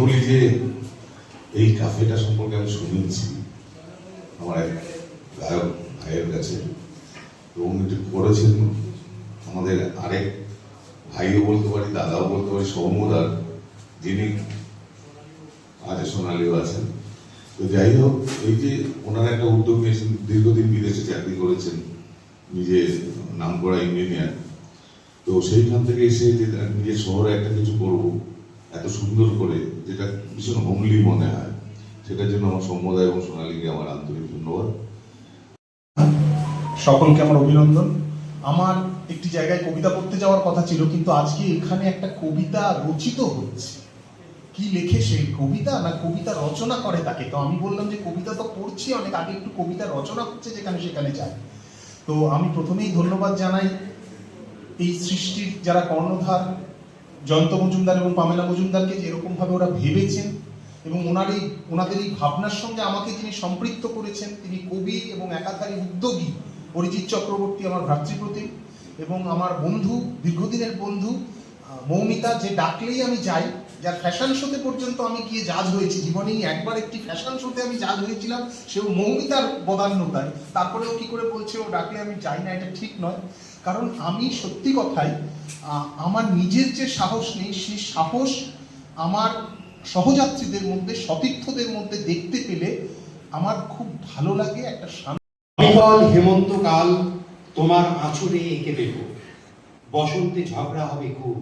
বলি যে এই কাফেটা সম্পর্কে আমি শুনেছি। আমার এক গায়ক, ভাইয়ের কাছে। উনি এটি করেছেন। আমাদের আরেক ভাইও বলতে পারি, দাদাও বলতে পারি সৌম্যদার যিনি আজ সোনালিও আছেন। তো যাই হোক, এই যে ওনার একটা উদ্যোগ নিয়েছেন, দীর্ঘদিন বিদেশে চাকরি করেছেন নিজে নাম করা ইঞ্জিনিয়ার তো সেইখান থেকে এসে যে নিজের শহরে একটা কিছু করব, এত সুন্দর করে, যেটা ভীষণ হোমলি মনে হয়, সেটার জন্য আমার সম্মদায় এবং সোনালীকে আমার আন্তরিক ধন্যবাদ। সকলকে আমার অভিনন্দন। আমার একটি জায়গায় কবিতা পড়তে যাওয়ার কথা ছিল, কিন্তু আজকে এখানে একটা কবিতা রচিত হচ্ছে। কি লেখে সেই কবিতা না কবিতা রচনা করে তাকে? তো আমি বললাম যে কবিতা তো পড়ছি, অনেক আগে একটু কবিতা রচনা হচ্ছে যেখানে সেখানে যায় তো আমি প্রথমেই ধন্যবাদ জানাই এই সৃষ্টির যারা কর্ণধার, জয়ন্ত মজুমদার এবং পামেলা মজুমদারকে যে এরকম ভাবে ওরা ভেবেছেন এবং ওনার এই, ওনাদের এই ভাবনার সঙ্গে আমাকে যিনি সম্পৃক্ত করেছেন, তিনি কবি এবং একাধারী উদ্যোগী অরিজিৎ চক্রবর্তী, আমার ভ্রাতৃপ্রতিম এবং আমার বন্ধু, দীর্ঘদিনের বন্ধু মৌমিতা যে ডাকলেই আমি যাই, যার ফ্যাশন শোতে পর্যন্ত আমি গিয়ে জাজ হয়েছি। জীবনেই একবার একটি ফ্যাশন শোতে আমি জাজ হয়েছিলাম, সেও মৌমিতার বদান্যতায় তারপরেও কি করে বলছে, ও ডাকলে আমি যাই না, এটা ঠিক নয়। কারণ আমি সত্যি কথাই আমার নিজের যে সাহস নেই, সেই সাহস আমার সহযাত্রীদের মধ্যে, সতীর্থদের মধ্যে দেখতে পেলে আমার খুব ভালো লাগে একটা বিকল হেমন্তকাল তোমার আঁচড়ে এঁকে দেব। বসন্তে ঝগড়া হবে খুব।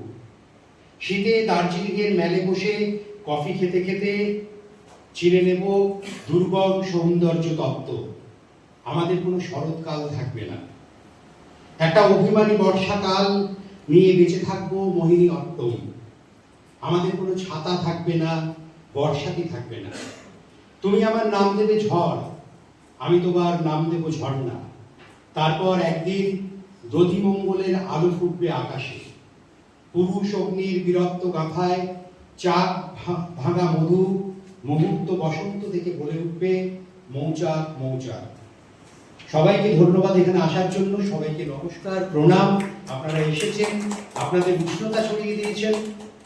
শীতে দার্জিলিংয়ের মেলে বসে কফি খেতে খেতে চিনে নেব দুর্গম সৌন্দর্য তত্ত্ব। আমাদের কোনো শরৎকাল থাকবে না। একটা অভিমানী বর্ষাকাল নিয়ে বেঁচে থাকব মোহিনী অট্টম। আমাদের কোনো ছাতা থাকবে না বর্ষাতি থাকবে না। তুমি আমার নাম দেবে ঝড়, আমি তোমার নাম দেব ঝর্ণা। তারপর একদিন দধিমঙ্গলের আলো ফুটবে আকাশে। পুরুষ অগ্নির বীরত্ব গাথায় ভা- ভাঙা মধু, মুহূর্ত বসন্ত থেকে বলে উঠবে, মৌচাক মৌচাক। সবাইকে ধন্যবাদ এখানে আসার জন্য, সবাইকে নমস্কার, প্রণাম। আপনারা এসেছেন, আপনাদের উষ্ণতা ছড়িয়ে দিয়েছেন।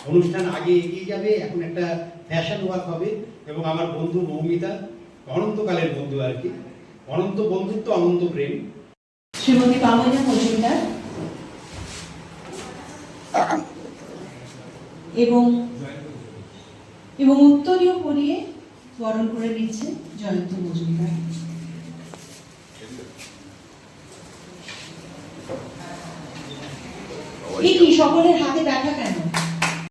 অনুষ্ঠান আগে এগিয়ে যাবে, এখন একটা ফ্যাশন ওয়ার্ক হবে। এবং আমার বন্ধু মৌমিতা, অনন্তকালের বন্ধু আর কি। অনন্ত বন্ধুত্ব, অনন্ত প্রেম। শ্রীমতী পামনা মজুমদার এবং এবং উত্তরীয় পরিয়ে বরণ করে নিচ্ছে জয়ন্ত মজুমদার। এই সকলের হাতে দেখা কেন?